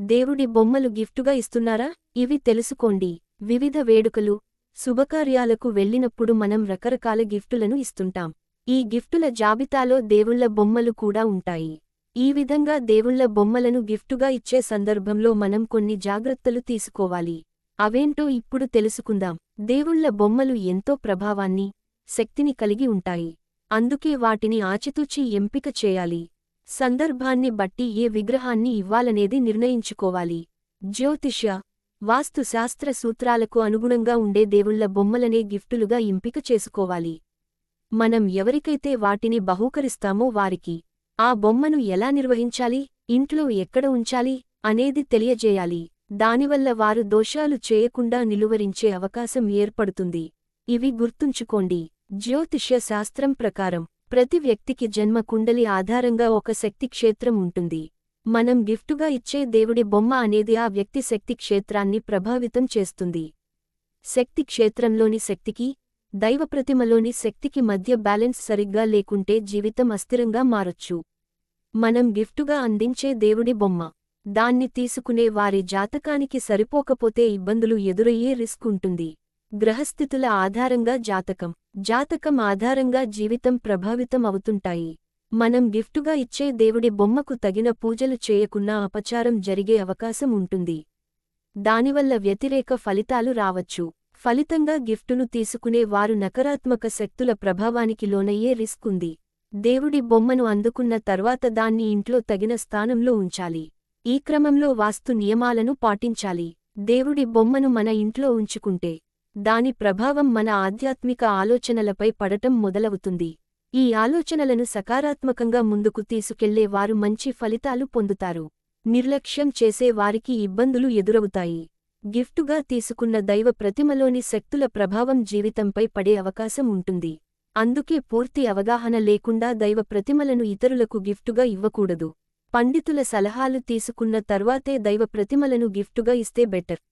దేవుడి బొమ్మలు గిఫ్టుగా ఇస్తున్నారా? ఇవి తెలుసుకోండి. వివిధ వేడుకలు శుభకార్యాలకు వెళ్ళినప్పుడు మనం రకరకాల గిఫ్టులను ఇస్తుంటాం. ఈ గిఫ్టుల జాబితాలో దేవుళ్ళ బొమ్మలు కూడా ఉంటాయి. ఈ విధంగా దేవుళ్ళ బొమ్మలను గిఫ్టుగా ఇచ్చే సందర్భంలో మనం కొన్ని జాగ్రత్తలు తీసుకోవాలి. అవేంటో ఇప్పుడు తెలుసుకుందాం. దేవుళ్ళ బొమ్మలు ఎంతో ప్రభావాన్ని శక్తిని కలిగి ఉంటాయి. అందుకే వాటిని ఆచితూచి ఎంపిక చేయాలి. సందర్భాన్ని బట్టి ఏ విగ్రహాన్ని ఇవ్వాలనేది నిర్ణయించుకోవాలి. జ్యోతిష వాస్తుశాస్త్ర సూత్రాలకు అనుగుణంగా ఉండే దేవుళ్ళ బొమ్మలనే గిఫ్టులుగా ఎంపిక చేసుకోవాలి. మనం ఎవరికైతే వాటిని బహూకరిస్తామో వారికి ఆ బొమ్మను ఎలా నిర్వహించాలి ఇంట్లో ఎక్కడ ఉంచాలి అనేది తెలియజేయాలి. దానివల్ల వారు దోషాలు చేయకుండా నిలువరించే అవకాశం ఏర్పడుతుంది. ఇవి గుర్తుంచుకోండి. జ్యోతిష్య శాస్త్రం ప్రకారం ప్రతి వ్యక్తికి జన్మ కుండలి ఆధారంగా ఒక శక్తి క్షేత్రం ఉంటుంది. మనం గిఫ్టుగా ఇచ్చే దేవుడి బొమ్మ అనేది ఆ వ్యక్తి శక్తి క్షేత్రాన్ని ప్రభావితం చేస్తుంది. శక్తి క్షేత్రంలోని శక్తికి దైవప్రతిమలోని శక్తికి మధ్య బ్యాలెన్స్ సరిగ్గా లేకుంటే జీవితం అస్థిరంగా మారొచ్చు. మనం గిఫ్టుగా అందించే దేవుడి బొమ్మ దాన్ని తీసుకునే వారి జాతకానికి సరిపోకపోతే ఇబ్బందులు ఎదురయ్యే రిస్క్ ఉంటుంది. గ్రహస్థితుల ఆధారంగా జాతకం. జాతకం ఆధారంగా జీవితం ప్రభావితం అవుతుంటాయి. మనం గిఫ్టుగా ఇచ్చే దేవుడి బొమ్మకు తగిన పూజలు చేయకున్నా అపచారం జరిగే అవకాశం ఉంటుంది. దానివల్ల వ్యతిరేక ఫలితాలు రావచ్చు. ఫలితంగా గిఫ్టును తీసుకునే వారు నకారాత్మక శక్తుల ప్రభావానికి లోనయ్యే రిస్క్ ఉంది. దేవుడి బొమ్మను అందుకున్న తర్వాత దాన్ని ఇంట్లో తగిన స్థానంలో ఉంచాలి. ఈ క్రమంలో వాస్తు నియమాలను పాటించాలి. దేవుడి బొమ్మను మన ఇంట్లో ఉంచుకుంటే దాని ప్రభావం మన ఆధ్యాత్మిక ఆలోచనలపై పడటం మొదలవుతుంది. ఈ ఆలోచనలను సకారాత్మకంగా ముందుకు తీసుకెళ్ళే వారు మంచి ఫలితాలు పొందుతారు. నిర్లక్ష్యం చేసే వారికి ఇబ్బందులు ఎదురవుతాయి. గిఫ్టుగా తీసుకున్న దైవ ప్రతిమలోని శక్తుల ప్రభావం జీవితంపై పడే అవకాశం ఉంటుంది. అందుకే పూర్తి అవగాహన లేకుండా దైవ ప్రతిమలను ఇతరులకు గిఫ్టుగా ఇవ్వకూడదు. పండితుల సలహాలు తీసుకున్న తర్వాతే దైవ ప్రతిమలను గిఫ్టుగా ఇస్తే బెటర్.